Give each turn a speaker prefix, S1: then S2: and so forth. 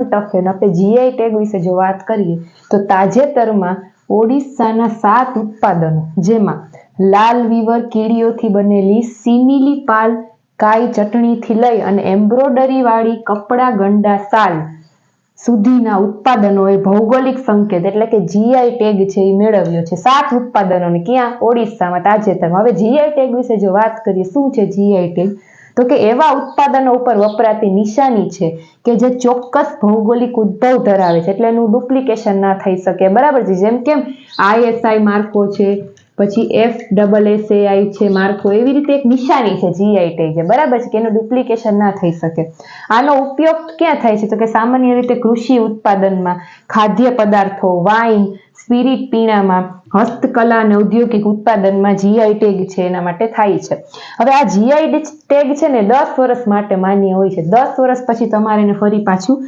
S1: Tough છે આપણે GI tag વિશે જો વાત કરીએ, તો તાજેતરમાં ઓડિશાના સાત ઉત્પાદનો, જેમાં લાલ વિવર કીડીઓથી બનેલી સિમિલી પાલ, કાઈ ચટણીથી લઈ અને એમ્બ્રોડરી વાળી કપડા ગંડા સાલ સુધીના ઉત્પાદનોએ ભૌગોલિક સંકેત એટલે કે જીઆઈ ટેગ છે એ મેળવ્યો છે. સાત ઉત્પાદનોને ક્યાં? ઓડિશામાં તાજેતરમાં. હવે જીઆઈ ટેગ વિશે જો વાત કરીએ, શું છે જીઆઈ ટેગ તો કે એવા ઉત્પાદનો ઉપર વપરાતી નિશાની છે કે જે ચોક્કસ ભૌગોલિક ઉદ્ભવ ધરાવે છે. એટલે એનું ડુપ્લિકેશન ના થઈ શકે. બરાબર છે? જેમ કેમ આઈએસઆઈ માર્કો છે પછી એફ ડબલ એસ આઈ છે માર્કો એવી રીતે એક નિશાની છે જીઆઈ ટેગ બરાબર છે કે એનું ડુપ્લિકેશન ના થઈ શકે. આનો ઉપયોગ ક્યાં થાય છે? તો કે સામાન્ય રીતે કૃષિ ઉત્પાદનમાં ખાદ્ય પદાર્થો વાઇન સ્પિરિટ પીણામાં, હસ્તકલા અને ઔદ્યોગિક ઉત્પાદનમાં જીઆઈ ટેગ છે, એના માટે થાય છે. હવે આ જીઆઈ ટેગ છે ને દસ વર્ષ માટે માન્ય હોય છે. દસ વર્ષ પછી તમારે ફરી પાછું